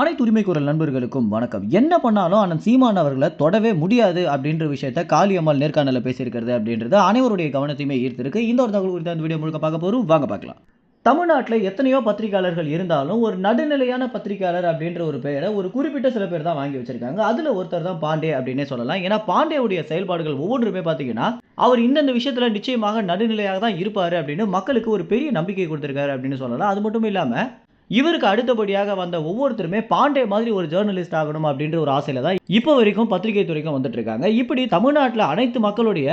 அனைத்து உரிமை குரல் நண்பர்களுக்கும் வணக்கம். என்ன பண்ணாலும் அண்ணன் சீமான் அவர்களை தொடவே முடியாது அப்படின்ற விஷயத்த காளியம்மாள் நேர்காணல பேசியிருக்கிறது அப்படின்றது அனைவருடைய கவனத்தையுமே ஈர்த்திருக்கு. இந்த ஒரு தகவல் குறித்த அந்த வீடியோ முழுக்க பார்க்க போறோம். வாங்க பார்க்கலாம். தமிழ்நாட்டில் எத்தனையோ பத்திரிகையாளர்கள் இருந்தாலும் ஒரு நடுநிலையான பத்திரிகையாளர் அப்படின்ற ஒரு பெயரை ஒரு குறிப்பிட்ட சில பேர் தான் வாங்கி வச்சிருக்காங்க. அதில் ஒருத்தர் தான் பாண்டே அப்படின்னே சொல்லலாம். ஏன்னா பாண்டேவுடைய செயல்பாடுகள் ஒவ்வொன்றுமே பார்த்தீங்கன்னா அவர் இந்தந்த விஷயத்தில் நிச்சயமாக நடுநிலையாக தான் இருப்பார் அப்படின்னு மக்களுக்கு ஒரு பெரிய நம்பிக்கை கொடுத்துருக்காரு அப்படின்னு சொல்லலாம். அது மட்டும் இல்லாமல் இவருக்கு அடுத்தபடியாக வந்த ஒவ்வொருத்தருமே பாண்டே மாதிரி ஒரு ஜேர்னலிஸ்ட் ஆகணும் அப்படின்ற ஒரு ஆசையில தான் இப்போ வரைக்கும் பத்திரிகை துறைக்கும் வந்துட்டு இருக்காங்க. இப்படி தமிழ்நாட்டில் அனைத்து மக்களுடைய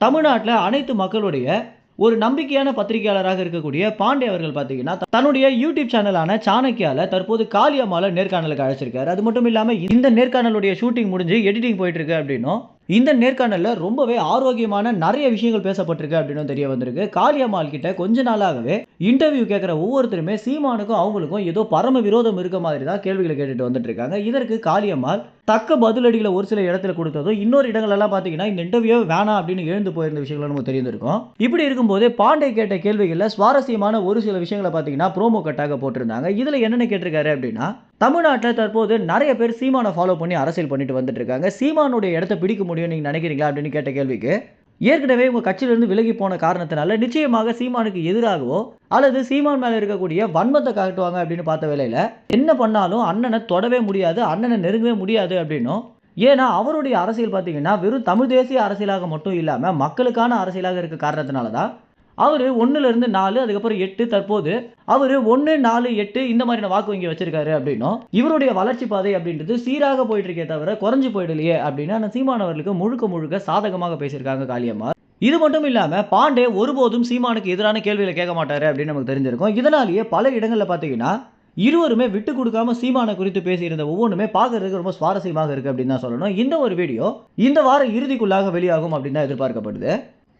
தமிழ்நாட்டில் அனைத்து மக்களுடைய ஒரு நம்பிக்கையான பத்திரிகையாளராக இருக்கக்கூடிய பாண்டே அவர்கள் பார்த்தீங்கன்னா தன்னுடைய யூடியூப் சேனலான சாணக்கியால தற்போது காளியம்மால நேர்காணலுக்கு அழைச்சிருக்காரு. அது மட்டும் இல்லாம இந்த நேர்காணலுடைய ஷூட்டிங் முடிஞ்சு எடிட்டிங் போயிட்டு இருக்கு அப்படின்னும் இந்த நேர்காணலில் ரொம்பவே ஆரோக்கியமான நிறைய விஷயங்கள் பேசப்பட்டிருக்கு அப்படின்னு தெரிய வந்திருக்கு. காளியம்மாள் கிட்ட கொஞ்ச நாளாகவே இன்டர்வியூ கேட்குற ஒவ்வொருத்தருமே சீமானுக்கும் அவங்களுக்கும் ஏதோ பரம விரோதம் இருக்க மாதிரி தான் கேள்விகளை கேட்டுட்டு வந்துட்டு இருக்காங்க இதற்கு காளியம்மாள் தக்க பதிலடிகளை ஒரு சில இடத்துல கொடுத்ததும் இன்னொரு இடங்கள்லாம் பார்த்தீங்கன்னா இந்த இன்டர்வியூ வேணாம் அப்படின்னு எழுந்து போயிருந்த விஷயங்கள் நமக்கு தெரிந்திருக்கும். இப்படி இருக்கும்போது பாண்டே கேட்ட கேள்விகளில் சுவாரஸ்யமான ஒரு சில விஷயங்களை பார்த்தீங்கன்னா ப்ரோமோ கட்டாக போட்டிருந்தாங்க. இதில் என்னென்ன கேட்டிருக்காரு அப்படின்னா தமிழ்நாட்டில் தற்போது நிறைய பேர் சீமானை ஃபாலோ பண்ணி அரசியல் பண்ணிட்டு வந்துட்டு இருக்காங்க சீமானுடைய இடத்த பிடிக்க முடியும் நீங்கள் நினைக்கிறீங்களா அப்படின்னு கேட்ட கேள்விக்கு ஏற்கனவே உங்கள் கட்சியிலிருந்து விலகி போன காரணத்தினால நிச்சயமாக சீமானுக்கு எதிராகவோ அல்லது சீமான் மேலே இருக்கக்கூடிய வன்மத்தை காட்டுவாங்க அப்படின்னு பார்த்த வேலையில் என்ன பண்ணாலும் அண்ணனை தொடவே முடியாது அண்ணனை நெருங்கவே முடியாது அப்படின்னும் ஏன்னா அவருடைய அரசியல் பார்த்தீங்கன்னா வெறும் தமிழ் தேசிய அரசியலாக மட்டும் இல்லாமல் மக்களுக்கான அரசியலாக இருக்க காரணத்தினால தான் அவர் ஒன்றுலேருந்து நாலு அதுக்கப்புறம் எட்டு தற்போது அவர் ஒன்று நாலு எட்டு இந்த மாதிரியான வாக்கு வங்கி வச்சிருக்காரு அப்படின்னும். இவருடைய வளர்ச்சி பாதை அப்படின்றது சீராக போயிட்டு இருக்கே தவிர குறைஞ்சு போயிடலையே அப்படின்னு அந்த சீமானவர்களுக்கு முழுக்க முழுக்க சாதகமாக பேசியிருக்காங்க காளியம்மா இது மட்டும் இல்லாமல் பாண்டே ஒருபோதும் சீமானுக்கு எதிரான கேள்விகளை கேட்க மாட்டாரு அப்படின்னு நமக்கு தெரிஞ்சிருக்கும். இதனாலேயே பல இடங்களில் பார்த்தீங்கன்னா இருவருமே விட்டு கொடுக்காம சீமானை குறித்து பேசியிருந்த ஒவ்வொன்றுமே பார்க்கறதுக்கு ரொம்ப சுவாரஸ்யமாக இருக்குது அப்படின்னு தான் சொல்லணும். இந்த ஒரு வீடியோ இந்த வார இறுதிக்குள்ளாக வெளியாகும் அப்படின்னு தான் எதிர்பார்க்கப்படுது.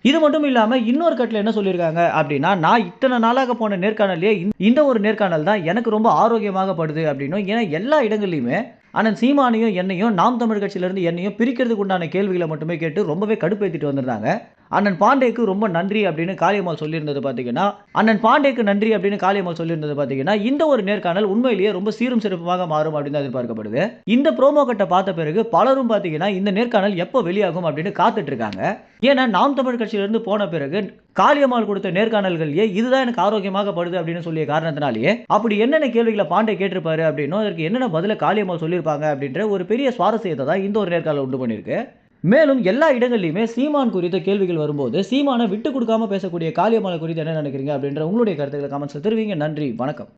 இது மட்டும் இல்லாமல் இன்னொரு கட்டில் என்ன சொல்லியிருக்காங்க அப்படின்னா நான் இத்தனை நாளாக போன நேர்காணலே இந்த- இந்த ஒரு நேர்காணல் தான் எனக்கு ரொம்ப ஆரோக்கியமாக படுது அப்படின்னும். ஏன்னா எல்லா இடங்கள்லையுமே ஆனால் சீமானையும் என்னையும் நாம் தமிழ் கட்சியிலேருந்து என்னையும் பிரிக்கிறதுக்கு உண்டான கேள்விகளை மட்டுமே கேட்டு ரொம்பவே கடுப்பேற்றிட்டு வந்திருந்தாங்க. அண்ணன் பாண்டேக்கு ரொம்ப நன்றி அப்படின்னு காளியம்மாள் சொல்லியிருந்தது பார்த்தீங்கன்னா அண்ணன் பாண்டேக்கு நன்றி அப்படின்னு காளியம்மாள் சொல்லியிருந்தது பார்த்தீங்கன்னா இந்த ஒரு நேர்காணல் உண்மையிலேயே ரொம்ப சீரும் சிறப்புமாக மாறும் அப்படின்னு தான் எதிர்பார்க்கப்படுது. இந்த ப்ரோமோ கட்டை பார்த்த பிறகு பலரும் பார்த்தீங்கன்னா இந்த நேர்காணல் எப்போ வெளியாகும் அப்படின்னு காத்துட்டு இருக்காங்க. ஏன்னா நாம் தமிழ் கட்சியிலிருந்து போன பிறகு காளியம்மாள் கொடுத்த நேர்காணல்கள்லேயே இதுதான் எனக்கு ஆரோக்கியமாக படுது அப்படின்னு சொல்லிய காரணத்தினாலேயே அப்படி என்னென்ன கேள்விகளை பாண்டே கேட்டிருப்பாரு அப்படின்னும் அதற்கு என்னென்ன பதில காளியம்மாள் சொல்லியிருப்பாங்க அப்படின்ற ஒரு பெரிய சுவாரஸ்யத்தை தான் இந்த ஒரு நேர்காணல் உண்டு பண்ணியிருக்கு. மேலும் எல்லா இடங்கள்லையுமே சீமான் குறித்த கேள்விகள் வரும்போது சீமானை விட்டு கொடுக்காம பேசக்கூடிய காளியம்மாளை குறித்து என்ன நினைக்கிறீங்க அப்படின்ற உங்களுடைய கருத்துக்களை கமெண்ட்ஸில் தெரிவிங்க. நன்றி வணக்கம்.